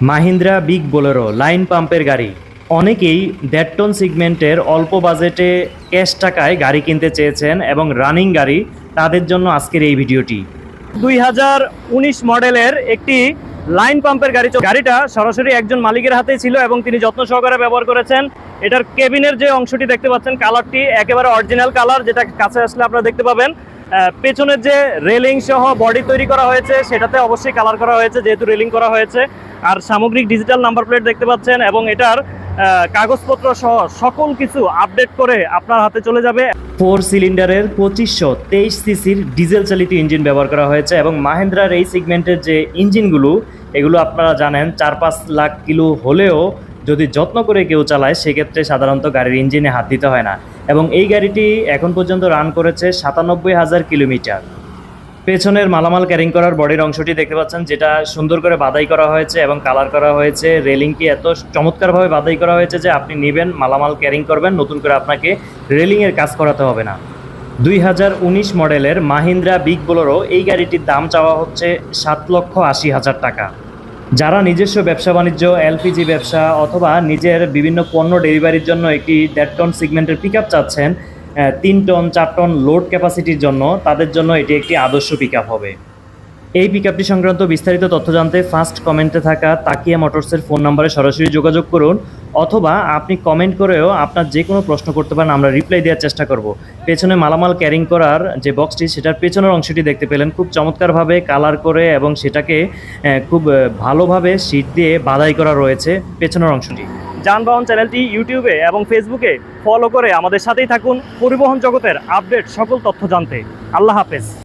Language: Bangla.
মাহিন্দ্রা বিগ বোলেরো লাইন পাম্পের গাড়ি। অনেকেই দেড় সিগমেন্টের অল্প বাজেটে ক্যাশ টাকায় গাড়ি কিনতে চেয়েছেন এবং রানিং গাড়ি তাদের জন্য আজকের এই ভিডিওটি। দুই হাজার উনিশ মডেলের একটি লাইন পাম্পের গাড়ি গাড়িটা সরাসরি একজন মালিকের হাতেই ছিল এবং তিনি যত্ন সহকারে ব্যবহার করেছেন। এটার কেবিনের যে অংশটি দেখতে পাচ্ছেন, কালারটি একেবারে অরিজিনাল কালার যেটা কাছে আসলে আপনারা দেখতে পাবেন। পেছনের যে রেলিং সহ বডি তৈরি করা হয়েছে, সেটাতে অবশ্যই কালার করা হয়েছে, যেহেতু রেলিং করা হয়েছে। আর সামগ্রিক ডিজিটাল নাম্বার প্লেট দেখতে পাচ্ছেন এবং এটার কাগজপত্র সহ সকল কিছু আপডেট করে আপনার হাতে চলে যাবে। ফোর সিলিন্ডারের পঁচিশশো তেইশ সিসির ডিজেল চালিত ইঞ্জিন ব্যবহার করা হয়েছে এবং মাহেন্দ্রার এই সিগমেন্টের যে ইঞ্জিনগুলো এগুলো আপনারা জানেন, চার পাঁচ লাখ কিলো হলেও যদি যত্ন করে কেউ চালায়, সেক্ষেত্রে সাধারণত গাড়ির ইঞ্জিনে হাত দিতে হয় না। এবং এই গাড়িটি এখন পর্যন্ত রান করেছে সাতানব্বই হাজার কিলোমিটার। পেছনের মালামাল ক্যারিং করার বডির অংশটি দেখতে পাচ্ছেন, যেটা সুন্দর করে বাদাই করা হয়েছে এবং কালার করা হয়েছে। রেলিংটি এত চমৎকারভাবে বাদাই করা হয়েছে যে আপনি নেবেন, মালামাল ক্যারিং করবেন, নতুন করে আপনাকে রেলিংয়ের কাজ করাতে হবে না। দুই হাজার উনিশ মডেলের মাহিন্দ্রা বিগ বোলেরো এই গাড়িটির দাম চাওয়া হচ্ছে সাত লক্ষ আশি হাজার টাকা। যারা নিজস্ব ব্যবসা বাণিজ্য, এলপিজি ব্যবসা অথবা নিজের বিভিন্ন পণ্য ডেলিভারির জন্য একটি টন সিগমেন্টের পিক চাচ্ছেন তিন টন, চার টন লোড ক্যাপাসিটির জন্য তাদের জন্য এটি একটি আদর্শ পিক হবে। এই পিক সংক্রান্ত বিস্তারিত তথ্য জানতে ফার্স্ট কমেন্টে থাকা তাকিয়া মোটরসের ফোন নম্বরে সরাসরি যোগাযোগ করুন, অথবা আপনি কমেন্ট করেও আপনার যে কোনো প্রশ্ন করতে পারেন, আমরা রিপ্লাই দেওয়ার চেষ্টা করব। পেছনে মালামাল ক্যারিং করার যে বক্সটি সেটার পেছনের অংশটি দেখতে পেলেন। খুব চমৎকারভাবে কালার করে এবং সেটাকে খুব ভালোভাবে শীট দিয়ে বাধাই করা রয়েছে পেছনের অংশটি। যানবাহন চ্যানেলটি ইউটিউবে এবং ফেসবুকে ফলো করে আমাদের সাথেই থাকুন। পরিবহন জগতের আপডেট সকল তথ্য জানতে। আল্লাহ হাফেজ।